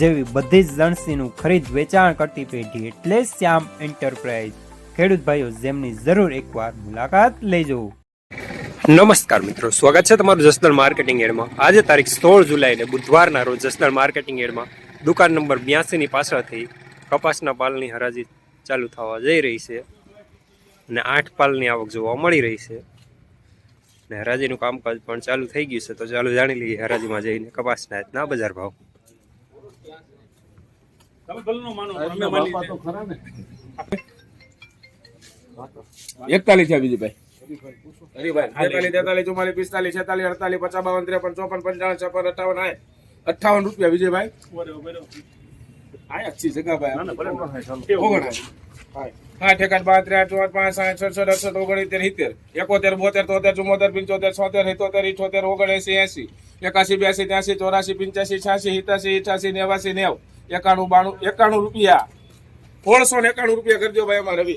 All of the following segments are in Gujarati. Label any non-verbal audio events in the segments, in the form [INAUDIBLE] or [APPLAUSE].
જેવી બધી જ લણસીનું ખરીદ વેચાણ કરતી પેઢી એટલે શ્યામ એન્ટરપ્રાઇઝ. ખેડૂત ભાઈઓ, જેમની જરૂર એકવાર મુલાકાત લેજો. નમસ્કાર મિત્રો, સ્વાગત છે તમારું જસદણ માર્કેટિંગ એડમાં. આજે તારીખ સોળ જુલાઈને બુધવારના રોજ જસદણ માર્કેટિંગ એડમાં દુકાન નંબર બ્યાસીની પાછળથી કપાસના પાલની હરાજી ચાલુ થવા જઈ રહી છે અને આઠ પાલની આવક જોવા મળી રહી છે. ને હરાજીનું કામકાજ પણ ચાલુ થઈ ગયું છે, તો ચાલુ જાણી લઈએ હરાજીમાં જઈને કપાસના આજના બજાર ભાવ. એકતાલીસ છે બીજી ભાઈ. હરીભાઈ તેતાલીસ તેતાલીસ ચુમ્માલીસ પિસ્તાલીસ છેતાલીસ અડતાલીસ પચાસ બાવન ત્રેપન ચોપન પંચાવન છપ્પન અઠાવન રૂપિયા વિજયભાઈ. આયા જ છે જગાભાઈ ઓગણસાઠ. આઠ એકાદ બાર ત્રણ ચોટ પાંચ સાઠ સડસઠ અડસઠ ઓગણીતેર સિત્તેર એકોતેર બોતેર તોતેર ચુમ્મોતેર પંચોતેર છોતેર સિત્તોતેર ઇઠોતેર ઓગણએસી એસી એકાસી બ્યાસી ત્યાસી ચોરાસી પંચ્યાસી છ્યાસી સિત્યાસી અઠાસી નેવાસી નેવ એકાણું બાણું એકાણું રૂપિયા સોળસો ને એકાણું રૂપિયા કરજો ભાઈ અમારે રવિ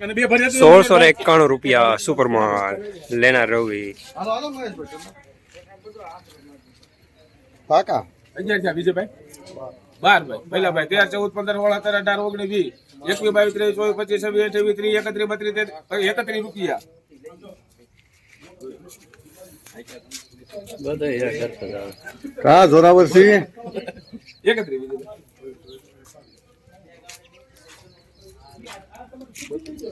અને બે ભર્યા તો સોળસો ને એકાણું રૂપિયા સુપરમાલ લેનાર રવિ પાકા અગિયાર થયા વિજયભાઈ બાર ભાઈ પહેલા ભાઈ તેર ચૌદ પંદર સોળ સત્તર અઢાર ઓગણીસ વીસ એકવીસ બાવીસ ત્રેવીસ ચોવીસ પચીસ છવ્વીસ અઠાવીસ ત્રીસ એકત્રીસ બત્રીસ તેત્રીસ એકત્રીસ રૂપિયા કા જોરાવર સિંહ એકત્રીસ વિજયભાઈ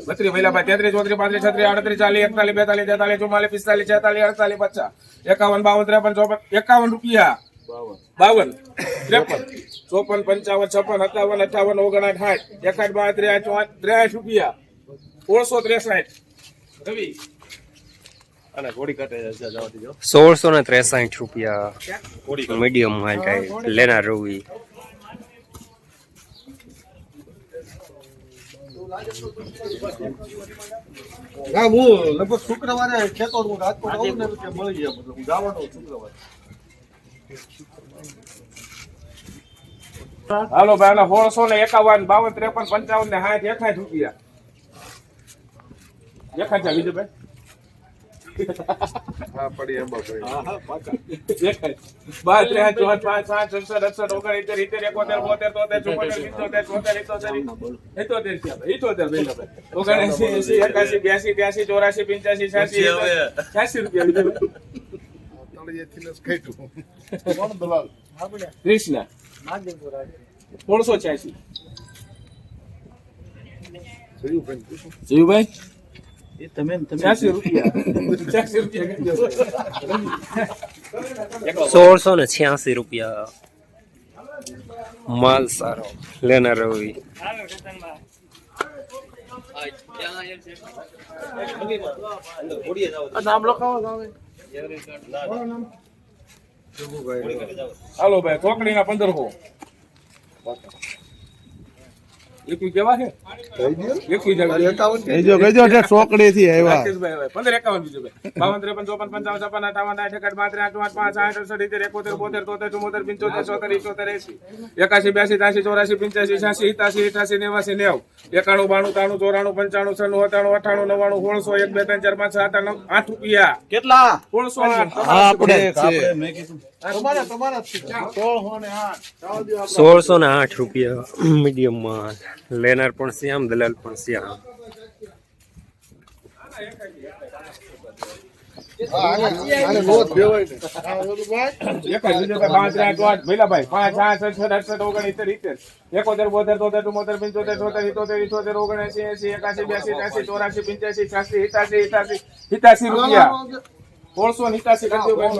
બત્રીસ પહેલા ભાઈ તેત્રીસ ચોત્રીસ પાંત્રીસ છત્રીસ આડત્રીસ ચાલીસ એકતાલીસ બેતાલીસ તેતાલીસ ચુમ્માલીસ પિસ્તાલીસ છેતાલીસ અડતાલીસ પચાસ એકાવન બાવન ત્રેપન ચોપન એકાવન રૂપિયા બાવન ત્રેપન ચોપન પંચાવન છપ્પન સત્તાવન અઠાવન ઓગણસાઠ સાઠ. એકાઠ બાર ત્રેસઠ રૂપિયા. સોળસો ત્રેસઠ. રવિ. સોળસો ને ત્રેસાઠ રૂપિયા. મીડિયમ ટાઈપ લેનાર રવિ. ના હું લગભગ શુક્રવારે ખેતો હું રાજકોટ આવું ને મળી જાય મતલબ હું જવાનો શુક્રવારે. હાલો ભાઈ આના સોળસો ને એકાવન બાવન ત્રેપન પંચાવન ને સાઠ એકાઠ રૂપિયા. એકાઠ છે. ઇત્તોતેર ભાઈ? ઓગણએંસી સોળસો છ્યાસી. જીવભાઈ? સોળસો ને છ્યાસી રૂપિયા. માલ સારો. લેનાર રવિ હાલો ભાઈ ચોકડી ના પંદરસો એકાસી બ્યાસી ત્યાસી ચોરાસી પંચ્યાસી છ્યાસી સિત્યાસી અઠાસી નેવાસી નેવ. એકાણું બાણું ચોરાણું પંચાણું છન્નું સત્તાણું અઠાણું નવાણું સોળસો એક બે ત્રણ ચાર પાંચ સાત આઠ આઠ રૂપિયા. કેટલા? સોળસો આઠ. સોળસો ને આઠ. રૂપિયા મીડિયમ માલ લેનાર પણ શ્યામ દલાલ પણ શ્યામ ઇત્તેર એકોતેર બોતેર તોતેર ચુમ્મોતેર પંચોતેર છોતેર ઇત્તોતેર ઇઠોતેર ઓગણએસી એસી એકાસી બ્યાસી ત્યાસી ચોરાસી પંચ્યાસી છ્યાસી ઇઠાસી સિત્યાસી રૂપિયા સોળસો ને ઇઠાસી કરજો ભાઈ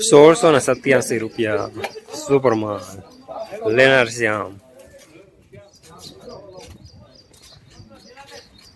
સોળસો ને સત્યાસી રૂપિયા સુપરમાન, લેનાર શ્યામ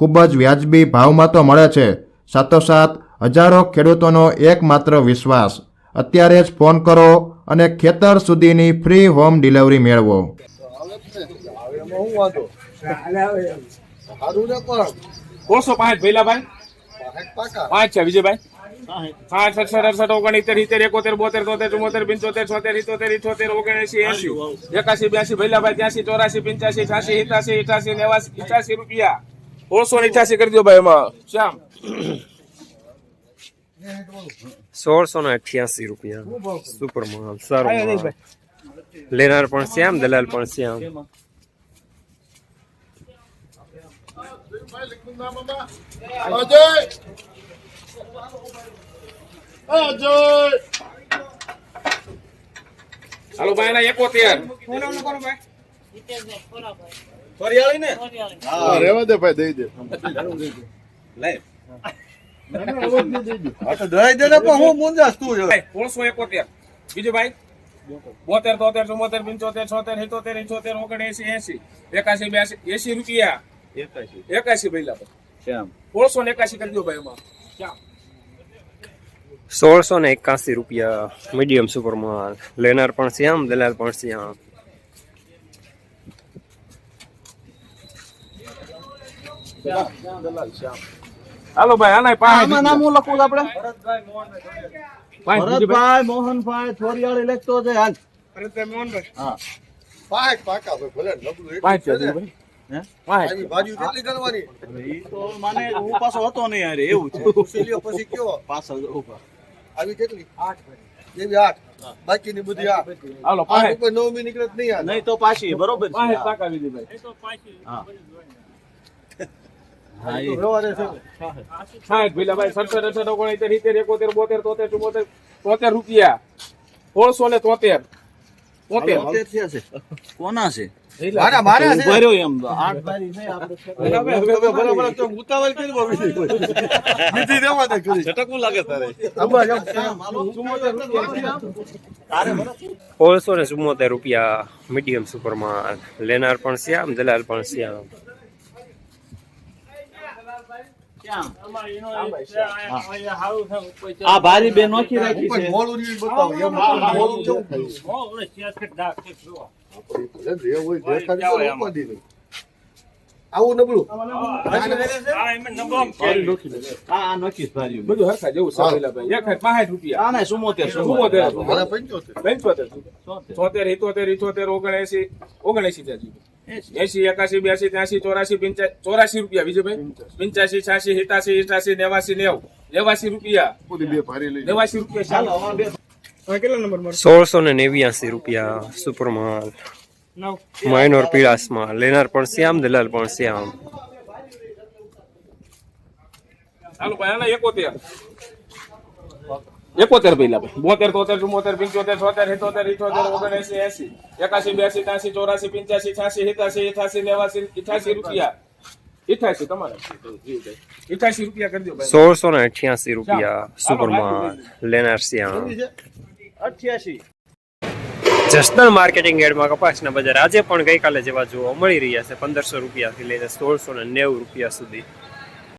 ખૂબ જ વ્યાજબી ભાવમાં તો મળે છે. સાથોસાથ હજારો ખેડૂતોનો એકમાત્ર વિશ્વાસ. અત્યારે જ ફોન કરો અને ખેતર સુધીની ફ્રી હોમ ડિલિવરી મેળવો. કોસો પાંચ ભૈલાભાઈ? પાંચ છે વિજયભાઈ? પાંચ અડસઠ અડસઠ ઓગણીતેર ઇતેર એકોતેર બોતેર તોતેર ચુમ્મોતેર પંચોતેર છોતેર ઇતોતેર ઇઠોતેર ઓગણએસી એસી એકાસી બ્યાસી ભૈલાભાઈ ત્યાસી ચોરાસી પંચ્યાસી છ્યાસી ઇઠાસી ઇઠાસી નેવાસી ઇઠાસી રૂપિયા. સોળસો ને ઇઠાસી કરી દો ભાઈ એમાં. શ્યામ. સોળસો ને અઠ્યાસી રૂપિયા. સુપર માલ સારો માલ લેનાર પણ શ્યામ દલાલ પણ શ્યામ. હાલો ભાઈ ના એકોતેર હા. રેવા દે ભાઈ દઈ દે. આ તો દઈ દે ને પણ હું મુંજાશ તું જ. સોળસો એકોતેર. બીજું ભાઈ? બોતેર તોતેર ચુમ્મોતેર પંચોતેર છોતેર સિત્તોતેર ઇઠોતેર ઓગણએસી એસી એકાસી બ્યાસી એસી રૂપિયા. એકાસી ભૈલાભાઈ સોળસો ને એકાસી કરી દો ભાઈ એમાં. સોળસો ને એકાસી રૂપિયા મીડિયમ સુપર માલ. લેનાર પણ શ્યામ દલાલ પણ શ્યામ. હાલો ભાઈ આના પાંચ આમાં નામ હું લખું આપણે? ભરતભાઈ મોહનભાઈ થોરિયાળ લખતો છે હાલ. હા. પાંચ પાકા ભાઈ ભલે નબળું પાંચ ભાઈ. [LAUGHS] બાકીની બધી નવમી નીકળે નહીં નહીં તો પાછી બરોબર છે પાંચ પાકા બીજું ભાઈ હા આ તો વ્યવહારે છે સાઠ ભઈલા ભાઈ સડસઠ અડસઠ ઓગણસિત્તેર સિત્તેર એકોતેર બોતેર તોતેર ચુમ્મોતેર તોતેર રૂપિયા. સોળસો ને તોતેર. કોના છે? રૂપિયા. સોળસો ને ચુમ્મોતેર રૂપિયા મીડિયમ સુપર માલ લેનાર પણ શ્યામ દલાલ પણ શ્યામ આ ભારી બે નોખી રાખી છે. મોડું રહ્યું બતાવો. એમ કેવું જે હોય દેખાડી ઉપાડી. આવું નબળું? આ આ નોખી બધું હરખા જેવું ભાઈ. એક પાંચ રૂપિયા. ને સુમોતેર ચુમ્મોતેર પંચોતેર. પંચોતેર. સોતેર ઇતોતેર ઇઠોતેર ઓગણએસી. ઓગણએસી ત્યાં સુધી એસી એકાસી બ્યાસી ત્યાસી ચોરાસી પંચા ચોરાસી રૂપિયા બીજું ભાઈ પંચ્યાસી છ્યાસી સિતાસી ઇઠાસી નેવાસી નેવ. નેવાસી રૂપિયા. પૂરી બે ભારી લઈ નેવાસી રૂપિયા ચાલો સોળસો ને નેવ્યાસી રૂપિયા સુપર માલ માઇનોર પીળાસમાં લેનાર પણ શ્યામ દલાલ પણ શ્યામ. ચાલો ભાઈ એકોતેર. એકોતેર પહેલા ભાઈ. બોતેર તોતેર ચુમ્મોતેર પંચોતેર છોતેર સિત્તોતેર ઇઠોતેર ઓગણએસી એસી એકાસી બ્યાસી ત્યાસી ચોરાસી પંચ્યાસી છ્યાસી સિત્યાસી અઠાસી નેવાસી ઇઠાસી રૂપિયા. ઇઠાસી તમારા? ઇઠાસી રૂપિયા કરી દો ભાઈ. સોળસો ને અઠ્યાસી રૂપિયા સુપર માલ લેનાર અઠ્યાસી જસદણ માર્કેટિંગ યાર્ડમાં કપાસના બજાર આજે પણ ગઈકાલે જેવા જોવા મળી રહ્યા છે. પંદરસો રૂપિયાથી લઈને સોળસો ને નેવું રૂપિયા સુધી.